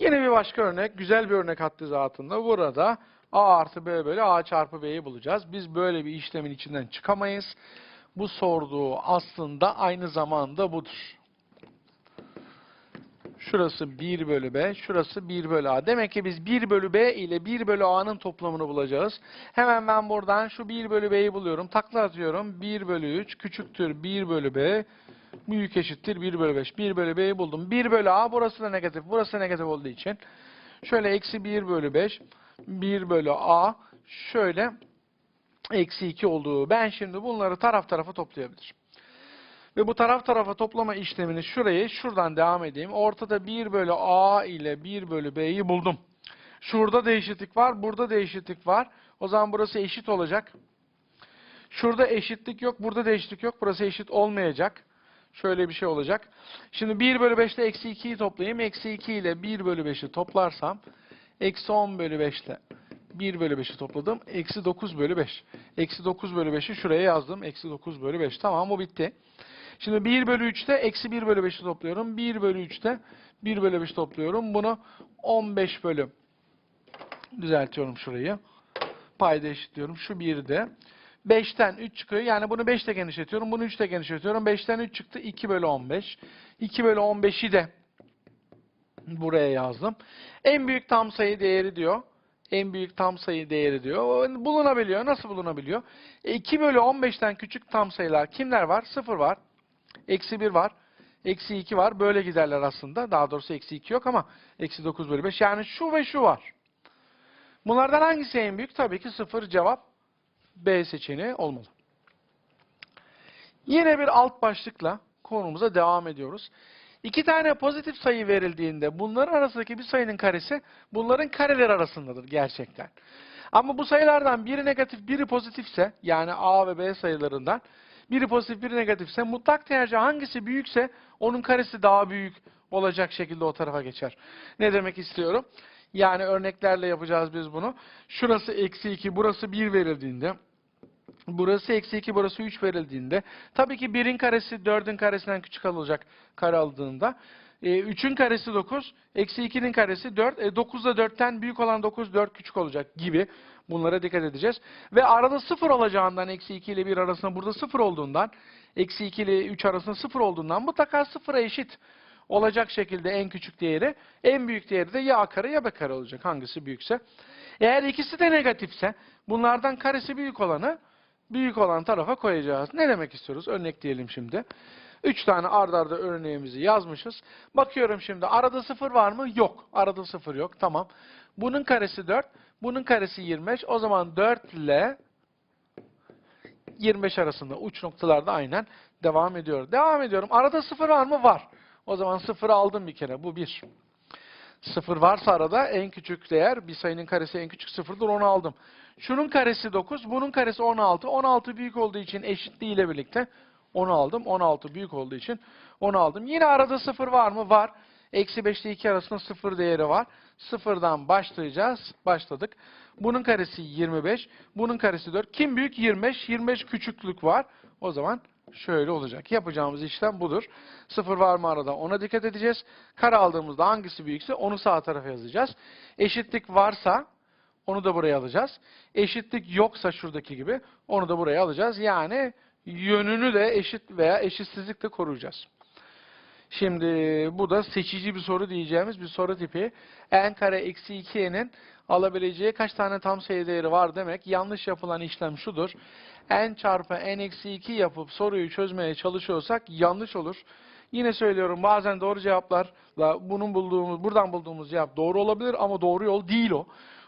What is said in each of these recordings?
Yine bir başka örnek, güzel bir örnek hattı zatında. Burada A artı B bölü A çarpı B'yi bulacağız. Biz böyle bir işlemin içinden çıkamayız. Bu sorduğu aslında aynı zamanda budur. Şurası 1 bölü B, şurası 1 bölü A. Demek ki biz 1 bölü B ile 1 bölü A'nın toplamını bulacağız. Hemen ben buradan şu 1 bölü B'yi buluyorum. Takla atıyorum. 1 bölü 3 küçüktür 1 bölü B. Büyük eşittir 1 bölü 5. 1 bölü B'yi buldum. 1 bölü A burası da negatif. Burası da negatif olduğu için. Şöyle eksi 1 bölü 5. 1 bölü A. Şöyle eksi 2 olduğu. Ben şimdi bunları taraf tarafa toplayabilirim. Ve bu taraf tarafa toplama işlemini şurayı şuradan devam edeyim. Ortada 1 bölü A ile 1 bölü B'yi buldum. Şurada da eşitlik var. Burada da eşitlik var. O zaman burası eşit olacak. Şurada eşitlik yok. Burada da eşitlik yok. Burası eşit olmayacak. Şöyle bir şey olacak. Şimdi 1 bölü 5 ile eksi 2'yi toplayayım. Eksi 2 ile 1 bölü 5'i toplarsam eksi 10 bölü 5 ile 1 bölü 5'i topladım. Eksi 9 bölü 5. Eksi 9 bölü 5'i şuraya yazdım. Eksi 9 bölü 5. Tamam bu bitti. Şimdi 1 bölü 3'te eksi 1 bölü 5'i topluyorum. 1 bölü 3'te 1 bölü 5 topluyorum. Bunu 15 bölü düzeltiyorum şurayı. Payda eşitliyorum. Şu 1'de. 5'ten 3 çıkıyor. Yani bunu 5 ile genişletiyorum. Bunu 3 ile genişletiyorum. 5'ten 3 çıktı. 2 bölü 15. 2 bölü 15'i de buraya yazdım. En büyük tam sayı değeri diyor. En büyük tam sayı değeri diyor. Bulunabiliyor. Nasıl bulunabiliyor? E, 2 bölü 15'ten küçük tam sayılar kimler var? 0 var. Eksi 1 var. Eksi 2 var. Böyle giderler aslında. Daha doğrusu eksi 2 yok ama eksi 9 bölü 5. Yani şu ve şu var. Bunlardan hangisi en büyük? Tabii ki 0 cevap B seçeneği olmalı. Yine bir alt başlıkla konumuza devam ediyoruz. İki tane pozitif sayı verildiğinde bunların arasındaki bir sayının karesi bunların kareler arasındadır gerçekten. Ama bu sayılardan biri negatif, biri pozitifse yani A ve B sayılarından biri pozitif, biri negatifse mutlak tercih hangisi büyükse onun karesi daha büyük olacak şekilde o tarafa geçer. Ne demek istiyorum? Yani örneklerle yapacağız biz bunu. Şurası eksi 2, burası 1 verildiğinde Burası eksi 2, burası 3 verildiğinde. Tabii ki 1'in karesi 4'ün karesinden küçük alacak kare aldığında. E, 3'ün karesi 9, eksi 2'nin karesi 4. E, 9 da 4'ten büyük olan 9, 4 küçük olacak gibi. Bunlara dikkat edeceğiz. Ve arada 0 olacağından, eksi 2 ile 1 arasında burada 0 olduğundan, eksi 2 ile 3 arasında 0 olduğundan mutlaka 0'a eşit olacak şekilde en küçük değeri, en büyük değeri de ya A kare ya B olacak hangisi büyükse. Eğer ikisi de negatifse bunlardan karesi büyük olanı büyük olan tarafa koyacağız. Ne demek istiyoruz? Örnek diyelim şimdi. Üç tane ard arda örneğimizi yazmışız. Bakıyorum şimdi arada sıfır var mı? Yok. Arada sıfır yok. Tamam. Bunun karesi 4. Bunun karesi 25. O zaman 4 ile 25 arasında uç noktalarda aynen devam ediyor. Devam ediyorum. Arada sıfır var mı? Var. O zaman sıfırı aldım bir kere. Bu bir. Sıfır varsa arada en küçük değer bir sayının karesi en küçük sıfırdır onu aldım. Şunun karesi 9, bunun karesi 16. 16 büyük olduğu için eşitliği ile birlikte onu aldım. 16 büyük olduğu için onu aldım. Yine arada 0 var mı? Var. Eksi 5 ile 2 arasında 0 değeri var. Sıfırdan başlayacağız. Başladık. Bunun karesi 25. Bunun karesi 4. Kim büyük? 25. 25 küçüklük var. O zaman şöyle olacak. Yapacağımız işlem budur. Sıfır var mı arada ona dikkat edeceğiz. Kare aldığımızda hangisi büyükse onu sağ tarafa yazacağız. Eşitlik varsa onu da buraya alacağız. Eşitlik yoksa şuradaki gibi onu da buraya alacağız. Yani yönünü de eşit veya eşitsizlikle koruyacağız. Şimdi bu da seçici bir soru diyeceğimiz bir soru tipi. n kare eksi 2n'in alabileceği kaç tane tam sayı değeri var demek. Yanlış yapılan işlem şudur. n çarpı n eksi 2 yapıp soruyu çözmeye çalışıyorsak yanlış olur. Yine söylüyorum bazen doğru cevaplarla bunun bulduğumuz, buradan bulduğumuz cevap doğru olabilir ama doğru yol değil o.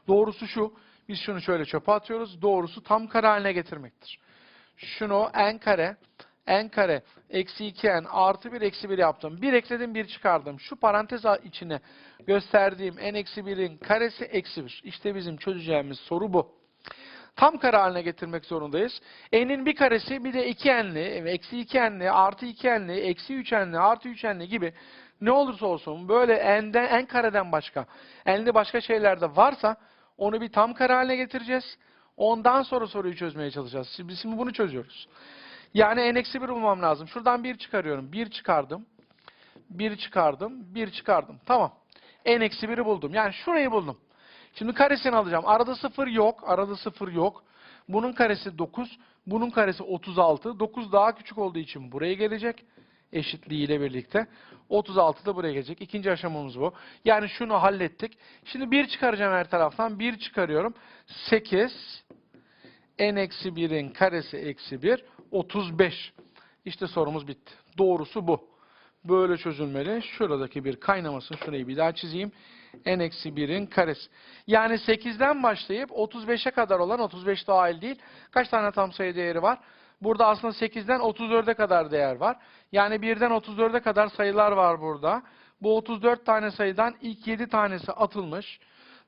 Doğrusu şu, biz şunu şöyle çöpe atıyoruz. Doğrusu tam kare haline getirmektir. Şunu n kare, n kare, eksi 2n artı 1 eksi 1 yaptım. 1 ekledim 1 çıkardım. Şu parantez içine gösterdiğim n eksi 1'in karesi eksi 1. İşte bizim çözeceğimiz soru bu. Tam kare haline getirmek zorundayız. n'in bir karesi bir de 2n'li, eksi 2n'li, artı 2n'li, eksi 3n'li, artı 3n'li gibi ne olursa olsun böyle n'den, n kareden başka, n'li başka şeyler de varsa onu bir tam kare haline getireceğiz. Ondan sonra soruyu çözmeye çalışacağız. Şimdi, şimdi bunu çözüyoruz. Yani n eksi 1 bulmam lazım. Şuradan 1 çıkarıyorum. 1 çıkardım. 1 çıkardım. 1 çıkardım. Tamam. n eksi 1'i buldum. Yani şurayı buldum. Şimdi karesini alacağım. Arada 0 yok. Arada 0 yok. Bunun karesi 9. Bunun karesi 36. 9 daha küçük olduğu için buraya gelecek. Eşitliği ile birlikte. 36 da buraya gelecek. İkinci aşamamız bu. Yani şunu hallettik. Şimdi 1 çıkaracağım her taraftan. 1 çıkarıyorum. 8 n eksi 1'in karesi eksi 1 35. İşte sorumuz bitti. Doğrusu bu. Böyle çözülmeli. Şuradaki bir kaynamasın. Şurayı bir daha çizeyim. n eksi 1'in karesi. Yani 8'den başlayıp 35'e kadar olan 35 dahil değil. Kaç tane tam sayı değeri var? Burada aslında 8'den 34'e kadar değer var. Yani 1'den 34'e kadar sayılar var burada. Bu 34 tane sayıdan ilk 7 tanesi atılmış.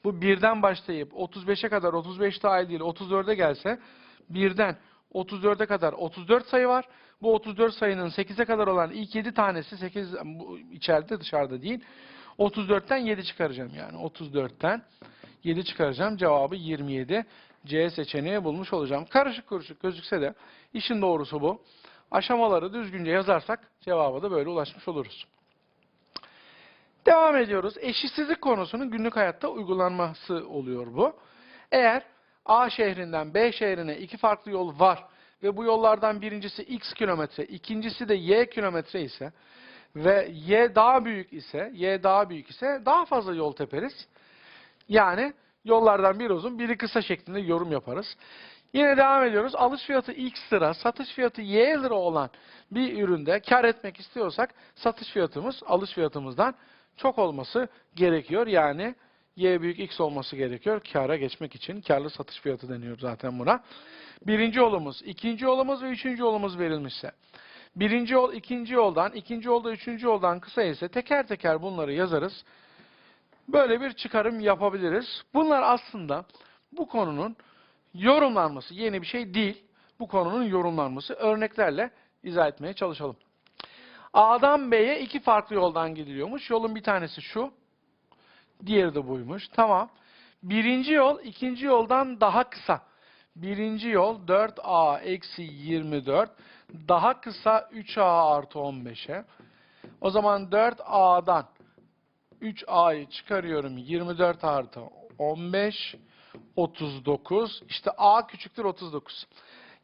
Bu 1'den başlayıp 35'e kadar 35 dahil değil 34'e gelse 1'den 34'e kadar 34 sayı var. Bu 34 sayının 8'e kadar olan ilk 7 tanesi 8 bu içeride dışarıda değil. 34'ten 7 çıkaracağım yani. 34'ten 7 çıkaracağım. Cevabı 27. C seçeneği bulmuş olacağım. Karışık kuruşuk gözükse de işin doğrusu bu. Aşamaları düzgünce yazarsak cevaba da böyle ulaşmış oluruz. Devam ediyoruz. Eşitsizlik konusunun günlük hayatta uygulanması oluyor bu. Eğer A şehrinden B şehrine iki farklı yol var ve bu yollardan birincisi x kilometre, ikincisi de y kilometre ise ve y daha büyük ise, y daha büyük ise daha fazla yol teperiz. Yani yollardan biri uzun, biri kısa şeklinde yorum yaparız. Yine devam ediyoruz. Alış fiyatı x lira, satış fiyatı y lira olan bir üründe kar etmek istiyorsak satış fiyatımız alış fiyatımızdan çok olması gerekiyor. Yani y büyük x olması gerekiyor kâra geçmek için. Karlı satış fiyatı deniyor zaten buna. Birinci yolumuz, ikinci yolumuz ve üçüncü yolumuz verilmişse. Birinci yol ikinci yoldan, ikinci yolda üçüncü yoldan kısa ise teker teker bunları yazarız. Böyle bir çıkarım yapabiliriz. Bunlar aslında bu konunun yorumlanması, yeni bir şey değil. Bu konunun yorumlanması örneklerle izah etmeye çalışalım. A'dan B'ye iki farklı yoldan gidiliyormuş. Yolun bir tanesi şu. Diğeri de buymuş. Tamam. Birinci yol ikinci yoldan daha kısa. Birinci yol 4A eksi 24 daha kısa 3A artı 15'e. O zaman 4A'dan 3A'yı çıkarıyorum. 24 artı 15 39. İşte A küçüktür 39.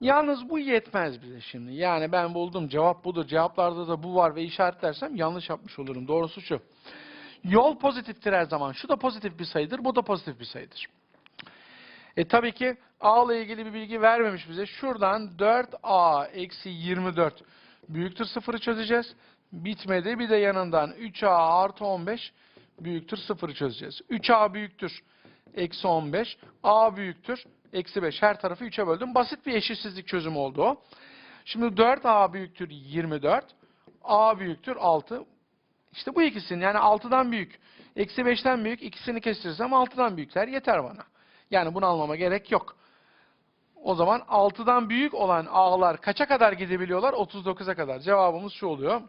Yalnız bu yetmez bize şimdi. Yani ben buldum cevap budur. Cevaplarda da bu var ve işaretlersem yanlış yapmış olurum. Doğrusu şu. Yol pozitiftir her zaman. Şu da pozitif bir sayıdır, bu da pozitif bir sayıdır. E tabii ki A ile ilgili bir bilgi vermemiş bize. Şuradan 4A eksi 24 büyüktür sıfırı çözeceğiz. Bitmedi. Bir de yanından 3A artı 15 büyüktür sıfırı çözeceğiz. 3A büyüktür eksi 15. A büyüktür eksi 5. Her tarafı 3'e böldüm. Basit bir eşitsizlik çözümü oldu o. Şimdi 4A büyüktür 24. A büyüktür 6. İşte bu ikisinin yani 6'dan büyük, eksi 5'ten büyük ikisini kestirirsem 6'dan büyükler yeter bana. Yani bunu almama gerek yok. O zaman 6'dan büyük olan A'lar kaça kadar gidebiliyorlar? 39'a kadar. Cevabımız şu oluyor.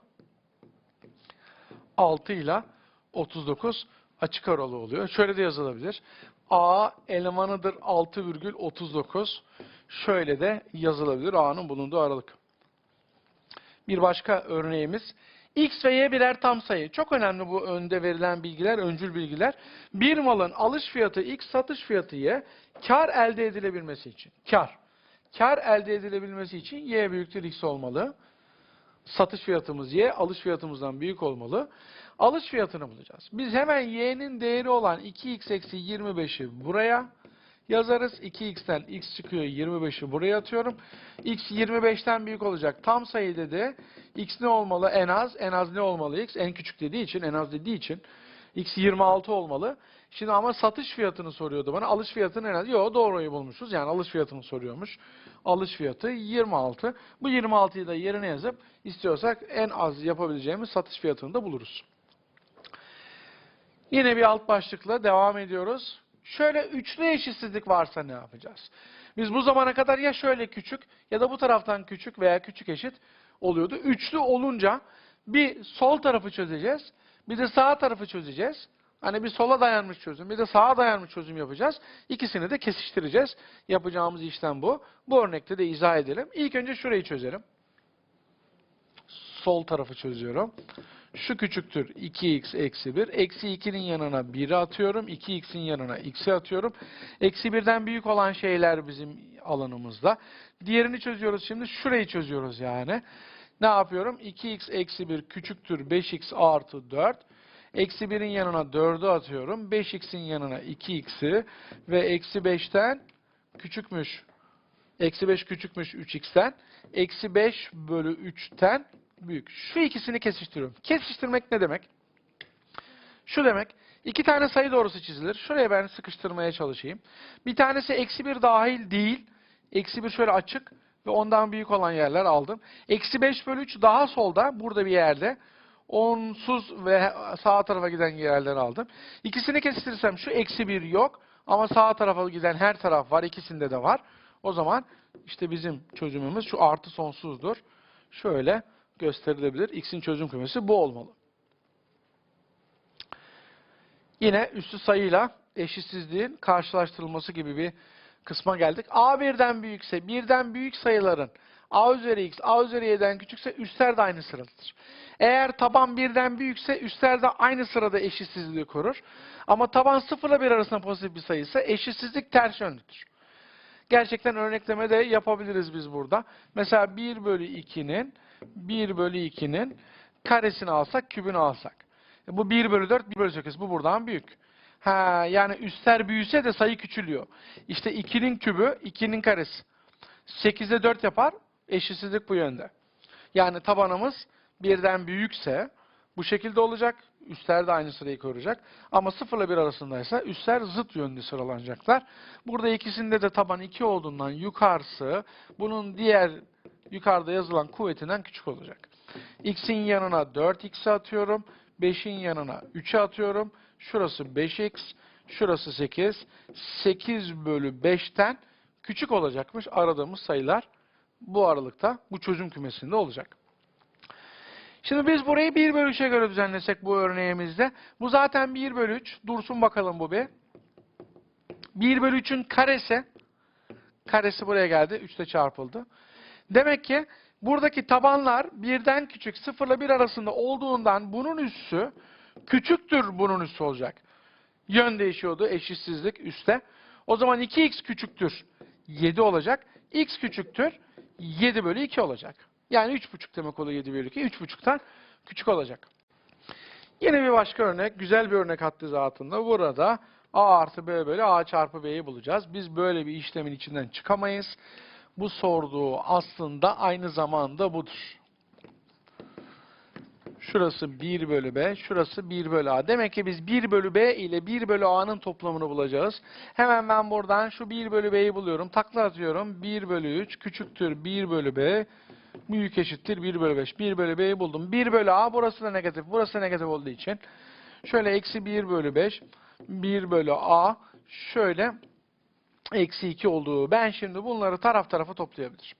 6 ile 39 açık aralığı oluyor. Şöyle de yazılabilir. A elemanıdır 6,39. Şöyle de yazılabilir A'nın bulunduğu aralık. Bir başka örneğimiz. X ve Y birer tam sayı. Çok önemli bu önde verilen bilgiler, öncül bilgiler. Bir malın alış fiyatı X, satış fiyatı Y. Kar elde edilebilmesi için. Kar. Kar elde edilebilmesi için Y büyüktür X olmalı. Satış fiyatımız Y, alış fiyatımızdan büyük olmalı. Alış fiyatını bulacağız. Biz hemen Y'nin değeri olan 2X eksi 25'i buraya yazarız. 2x'ten x çıkıyor 25'i buraya atıyorum. x 25'ten büyük olacak. Tam sayı dedi. x ne olmalı? En az. En az ne olmalı x? En küçük dediği için, en az dediği için x 26 olmalı. Şimdi ama satış fiyatını soruyordu bana. Alış fiyatını en az. Yok doğruyu bulmuşuz. Yani alış fiyatını soruyormuş. Alış fiyatı 26. Bu 26'yı da yerine yazıp istiyorsak en az yapabileceğimiz satış fiyatını da buluruz. Yine bir alt başlıkla devam ediyoruz. Şöyle üçlü eşitsizlik varsa ne yapacağız? Biz bu zamana kadar ya şöyle küçük ya da bu taraftan küçük veya küçük eşit oluyordu. Üçlü olunca bir sol tarafı çözeceğiz, bir de sağ tarafı çözeceğiz. Hani bir sola dayanmış çözüm, bir de sağa dayanmış çözüm yapacağız. İkisini de kesiştireceğiz. Yapacağımız işlem bu. Bu örnekte de izah edelim. İlk önce şurayı çözelim. Sol tarafı çözüyorum. Şu küçüktür 2x eksi 1. Eksi 2'nin yanına 1'i atıyorum. 2x'in yanına x'i atıyorum. Eksi 1'den büyük olan şeyler bizim alanımızda. Diğerini çözüyoruz şimdi. Şurayı çözüyoruz yani. Ne yapıyorum? 2x eksi 1 küçüktür 5x artı 4. Eksi 1'in yanına 4'ü atıyorum. 5x'in yanına 2x'i ve eksi 5'ten küçükmüş. Eksi 5 küçükmüş 3x'ten. Eksi 5 bölü 3'ten büyük. Şu ikisini kesiştiriyorum. Kesiştirmek ne demek? Şu demek. iki tane sayı doğrusu çizilir. Şuraya ben sıkıştırmaya çalışayım. Bir tanesi eksi 1 dahil değil. Eksi 1 şöyle açık ve ondan büyük olan yerler aldım. Eksi 5 bölü 3 daha solda. Burada bir yerde. Onsuz ve sağ tarafa giden yerleri aldım. İkisini kesiştirirsem şu eksi 1 yok. Ama sağ tarafa giden her taraf var. İkisinde de var. O zaman işte bizim çözümümüz şu artı sonsuzdur. Şöyle gösterilebilir. X'in çözüm kümesi bu olmalı. Yine üstü sayıyla eşitsizliğin karşılaştırılması gibi bir kısma geldik. A birden büyükse, birden büyük sayıların A üzeri x, A üzeri y'den küçükse üstler de aynı sıradadır. Eğer taban birden büyükse üstler de aynı sırada eşitsizliği korur. Ama taban sıfırla bir arasında pozitif bir sayıysa eşitsizlik ters yönlüdür. Gerçekten örnekleme de yapabiliriz biz burada. Mesela 1 bölü 2'nin 1 bölü 2'nin karesini alsak, kübünü alsak. E Bu 1 bölü 4, 1 bölü 8. Bu buradan büyük. Ha, yani üstler büyüse de sayı küçülüyor. İşte 2'nin kübü, 2'nin karesi. 8'e 4 yapar, eşitsizlik bu yönde. Yani tabanımız birden büyükse bu şekilde olacak. Üstler de aynı sırayı koruyacak. Ama 0 ile 1 arasındaysa üstler zıt yönlü sıralanacaklar. Burada ikisinde de taban 2 olduğundan yukarısı bunun diğer yukarıda yazılan kuvvetinden küçük olacak. X'in yanına 4X'i atıyorum. 5'in yanına 3'ü atıyorum. Şurası 5X, şurası 8. 8 bölü 5'ten küçük olacakmış aradığımız sayılar bu aralıkta bu çözüm kümesinde olacak. Şimdi biz burayı 1 bölü 3'e göre düzenlesek bu örneğimizde. Bu zaten 1 bölü 3. Dursun bakalım bu bir. 1 bölü 3'ün karesi. Karesi buraya geldi. 3 de çarpıldı. Demek ki buradaki tabanlar birden küçük 0 ile 1 arasında olduğundan bunun üssü küçüktür bunun üssü olacak. Yön değişiyordu eşitsizlik üstte. O zaman 2x küçüktür 7 olacak. x küçüktür 7 bölü 2 olacak. Yani 3,5 demek oluyor 7 bölü 2. 3,5'tan küçük olacak. Yine bir başka örnek. Güzel bir örnek hattı zatında. Burada a artı b bölü a çarpı b'yi bulacağız. Biz böyle bir işlemin içinden çıkamayız. Bu sorduğu aslında aynı zamanda budur. Şurası 1 bölü b, şurası 1 bölü a. Demek ki biz 1 bölü b ile 1 bölü a'nın toplamını bulacağız. Hemen ben buradan şu 1 bölü b'yi buluyorum. Takla atıyorum. 1 bölü 3 küçüktür 1 bölü b. Büyük eşittir 1 bölü 5. 1 bölü b'yi buldum. 1 bölü a burası da negatif. Burası da negatif olduğu için. Şöyle eksi 1 bölü 5. 1 bölü a. Şöyle eksi 2 olduğu. Ben şimdi bunları taraf tarafa toplayabilirim.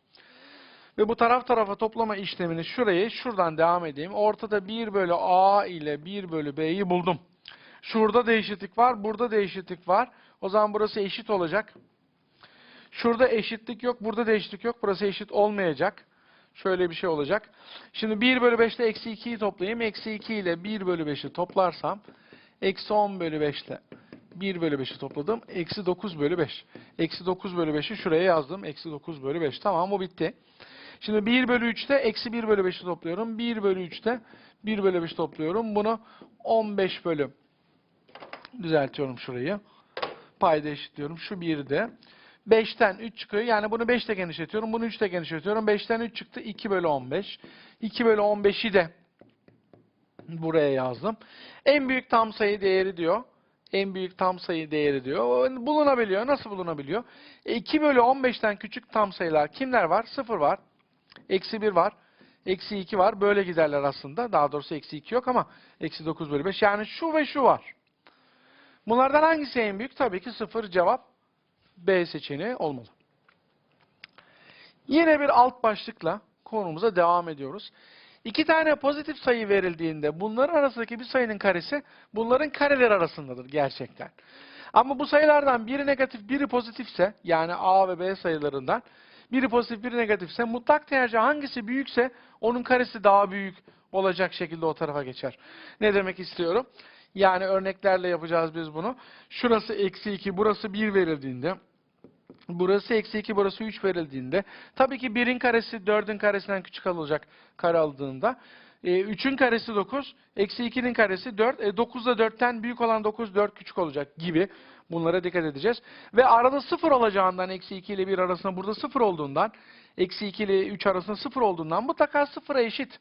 Ve bu taraf tarafa toplama işlemini şurayı şuradan devam edeyim. Ortada 1 bölü a ile 1 bölü b'yi buldum. Şurada da eşitlik var. Burada da eşitlik var. O zaman burası eşit olacak. Şurada eşitlik yok. Burada da eşitlik yok. Burası eşit olmayacak. Şöyle bir şey olacak. Şimdi 1 bölü 5 ile eksi 2'yi toplayayım. Eksi 2 ile 1 bölü 5'i toplarsam eksi 10 bölü 5 ile 1 bölü 5'i topladım. Eksi 9 bölü 5. Eksi 9 bölü 5'i şuraya yazdım. Eksi 9 bölü 5. Tamam bu bitti. Şimdi 1 bölü 3'te eksi 1 bölü 5'i topluyorum. 1 bölü 3'te 1 bölü 5 topluyorum. Bunu 15 bölü düzeltiyorum şurayı. Payda eşitliyorum. Şu 1'de. 5'ten 3 çıkıyor. Yani bunu 5 ile genişletiyorum. Bunu 3 ile genişletiyorum. 5'ten 3 çıktı. 2 bölü 15. 2 bölü 15'i de buraya yazdım. En büyük tam sayı değeri diyor. En büyük tam sayı değeri diyor. Bulunabiliyor. Nasıl bulunabiliyor? E, 2 bölü 15'ten küçük tam sayılar kimler var? 0 var. Eksi 1 var. Eksi 2 var. Böyle giderler aslında. Daha doğrusu eksi 2 yok ama eksi 9 bölü 5. Yani şu ve şu var. Bunlardan hangisi en büyük? Tabii ki 0 cevap B seçeneği olmalı. Yine bir alt başlıkla konumuza devam ediyoruz. İki tane pozitif sayı verildiğinde bunların arasındaki bir sayının karesi bunların kareler arasındadır gerçekten. Ama bu sayılardan biri negatif biri pozitifse yani A ve B sayılarından biri pozitif biri negatifse mutlak tercih hangisi büyükse onun karesi daha büyük olacak şekilde o tarafa geçer. Ne demek istiyorum? Yani örneklerle yapacağız biz bunu. Şurası eksi 2, burası 1 verildiğinde, burası eksi 2, burası 3 verildiğinde, tabii ki 1'in karesi 4'ün karesinden küçük alacak kare aldığında. E, 3'ün karesi 9, eksi 2'nin karesi 4, e, 9 da 4'ten büyük olan 9, 4 küçük olacak gibi. Bunlara dikkat edeceğiz. Ve arada 0 olacağından, eksi 2 ile 1 arasında burada 0 olduğundan, eksi 2 ile 3 arasında 0 olduğundan mutlaka 0'a eşit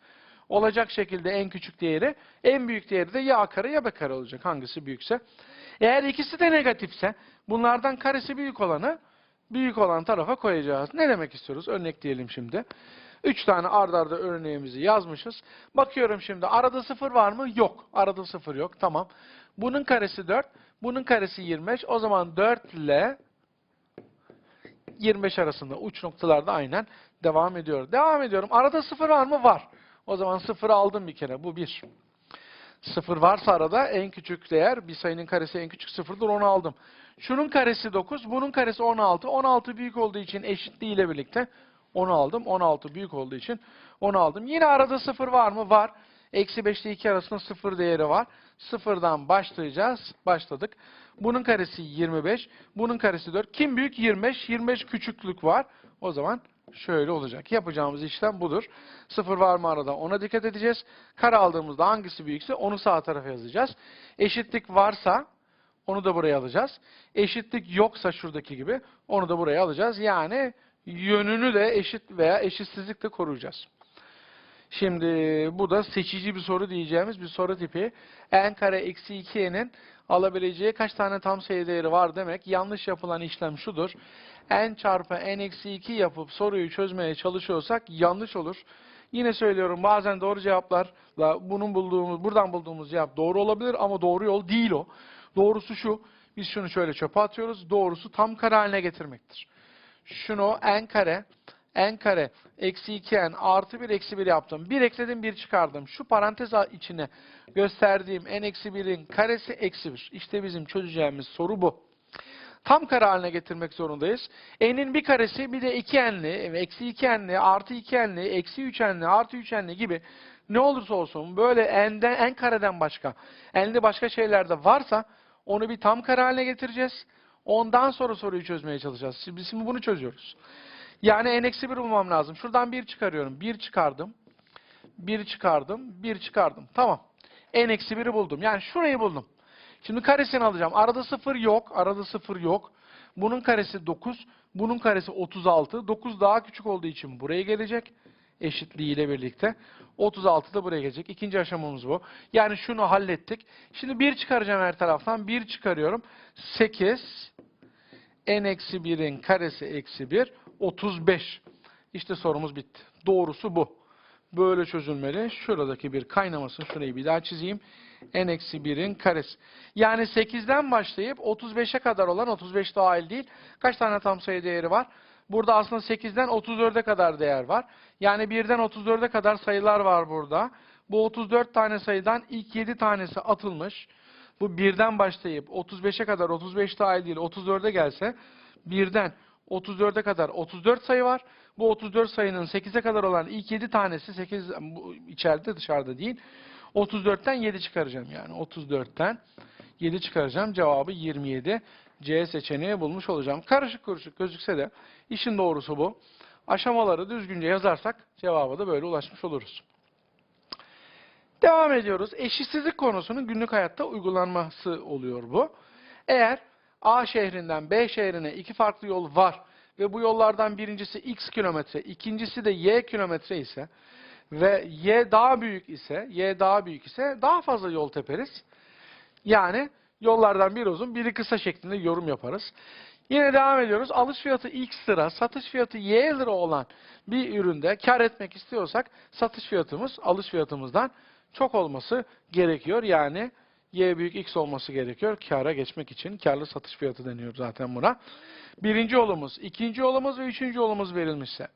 olacak şekilde en küçük değeri, en büyük değeri de ya a kare ya b kare olacak hangisi büyükse. Eğer ikisi de negatifse bunlardan karesi büyük olanı büyük olan tarafa koyacağız. Ne demek istiyoruz? Örnekleyelim şimdi. Üç tane ard arda örneğimizi yazmışız. Bakıyorum şimdi arada sıfır var mı? Yok. Arada sıfır yok. Tamam. Bunun karesi 4. Bunun karesi 25. O zaman 4 ile 25 arasında uç noktalarda aynen devam ediyor. Devam ediyorum. Arada sıfır var mı? Var. O zaman sıfırı aldım bir kere. Bu bir. Sıfır varsa arada en küçük değer bir sayının karesi en küçük sıfırdır onu aldım. Şunun karesi 9, bunun karesi 16. 16 büyük olduğu için eşitliği ile birlikte onu aldım. 16 büyük olduğu için onu aldım. Yine arada sıfır var mı? Var. Eksi 5 ile 2 arasında sıfır değeri var. Sıfırdan başlayacağız. Başladık. Bunun karesi 25. Bunun karesi 4. Kim büyük? 25. 25 küçüklük var. O zaman şöyle olacak. Yapacağımız işlem budur. Sıfır var mı arada ona dikkat edeceğiz. Kare aldığımızda hangisi büyükse onu sağ tarafa yazacağız. Eşitlik varsa onu da buraya alacağız. Eşitlik yoksa şuradaki gibi onu da buraya alacağız. Yani yönünü de eşit veya eşitsizlikle koruyacağız. Şimdi bu da seçici bir soru diyeceğimiz bir soru tipi. n kare eksi 2n'in alabileceği kaç tane tam sayı değeri var demek. Yanlış yapılan işlem şudur. n çarpı n eksi 2 yapıp soruyu çözmeye çalışıyorsak yanlış olur. Yine söylüyorum bazen doğru cevaplarla bunun bulduğumuz, buradan bulduğumuz cevap doğru olabilir ama doğru yol değil o. Doğrusu şu, biz şunu şöyle çöpe atıyoruz. Doğrusu tam kare haline getirmektir. Şunu n kare, n kare, eksi 2n artı 1 eksi 1 yaptım. 1 ekledim 1 çıkardım. Şu parantez içine gösterdiğim n eksi 1'in karesi eksi 1. İşte bizim çözeceğimiz soru bu. Tam kare haline getirmek zorundayız. n'in bir karesi bir de 2n'li, eksi 2n'li, artı 2n'li, eksi 3n'li, artı 3n'li gibi ne olursa olsun böyle n'den, n kareden başka, n'li başka şeyler de varsa onu bir tam kare haline getireceğiz. Ondan sonra soruyu çözmeye çalışacağız. Şimdi, şimdi bunu çözüyoruz. Yani n eksi 1 bulmam lazım. Şuradan 1 çıkarıyorum. 1 çıkardım. 1 çıkardım. 1 çıkardım. Tamam. n eksi 1'i buldum. Yani şurayı buldum. Şimdi karesini alacağım. Arada 0 yok. Arada 0 yok. Bunun karesi 9. Bunun karesi 36. 9 daha küçük olduğu için buraya gelecek. Eşitliği ile birlikte. 36 da buraya gelecek. İkinci aşamamız bu. Yani şunu hallettik. Şimdi 1 çıkaracağım her taraftan. 1 çıkarıyorum. 8 n eksi 1'in karesi eksi 1 35. İşte sorumuz bitti. Doğrusu bu. Böyle çözülmeli. Şuradaki bir kaynamasın. Şurayı bir daha çizeyim. n eksi 1'in karesi. Yani 8'den başlayıp 35'e kadar olan 35 dahil değil. Kaç tane tam sayı değeri var? Burada aslında 8'den 34'e kadar değer var. Yani 1'den 34'e kadar sayılar var burada. Bu 34 tane sayıdan ilk 7 tanesi atılmış. Bu 1'den başlayıp 35'e kadar 35 dahil değil 34'e gelse 1'den 34'e kadar 34 sayı var. Bu 34 sayının 8'e kadar olan ilk 7 tanesi 8 bu içeride dışarıda değil. 34'ten 7 çıkaracağım yani. 34'ten 7 çıkaracağım. Cevabı 27. C seçeneği bulmuş olacağım. Karışık kuruşuk gözükse de işin doğrusu bu. Aşamaları düzgünce yazarsak cevaba da böyle ulaşmış oluruz. Devam ediyoruz. Eşitsizlik konusunun günlük hayatta uygulanması oluyor bu. Eğer A şehrinden B şehrine iki farklı yol var ve bu yollardan birincisi x kilometre, ikincisi de y kilometre ise ve y daha büyük ise, y daha büyük ise daha fazla yol teperiz. Yani yollardan biri uzun, biri kısa şeklinde yorum yaparız. Yine devam ediyoruz. Alış fiyatı x lira, satış fiyatı y lira olan bir üründe kar etmek istiyorsak satış fiyatımız alış fiyatımızdan çok olması gerekiyor. Yani y büyük x olması gerekiyor kâra geçmek için. Karlı satış fiyatı deniyor zaten buna. Birinci yolumuz, ikinci yolumuz ve üçüncü yolumuz verilmişse.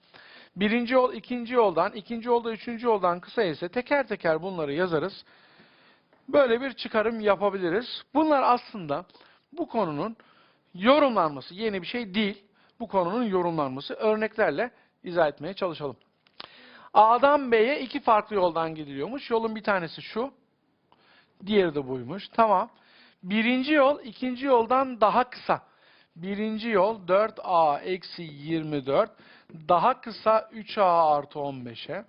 Birinci yol ikinci yoldan, ikinci yolda üçüncü yoldan kısa ise teker teker bunları yazarız. Böyle bir çıkarım yapabiliriz. Bunlar aslında bu konunun yorumlanması yeni bir şey değil. bu konunun yorumlanması. Örneklerle izah etmeye çalışalım. A'dan B'ye iki farklı yoldan gidiliyormuş. Yolun bir tanesi şu. Diğeri de buymuş. Tamam. Birinci yol ikinci yoldan daha kısa. Birinci yol 4A eksi 24 daha kısa 3A artı 15'e.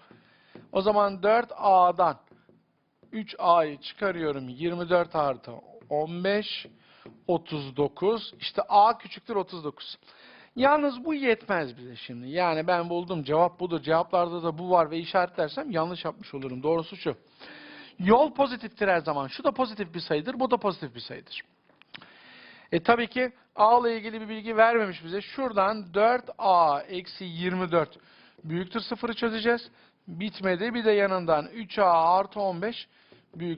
O zaman 4A'dan 3A'yı çıkarıyorum. 24 artı 15 39. İşte A küçüktür 39. Yalnız bu yetmez bize şimdi. Yani ben buldum cevap budur. Cevaplarda da bu var ve işaretlersem yanlış yapmış olurum. Doğrusu şu. Yol pozitiftir her zaman. Şu da pozitif bir sayıdır, bu da pozitif bir sayıdır. E tabii ki A ile ilgili bir bilgi vermemiş bize. Şuradan 4A eksi 24 büyüktür sıfırı çözeceğiz. Bitmedi. Bir de yanından 3A artı 15 büyük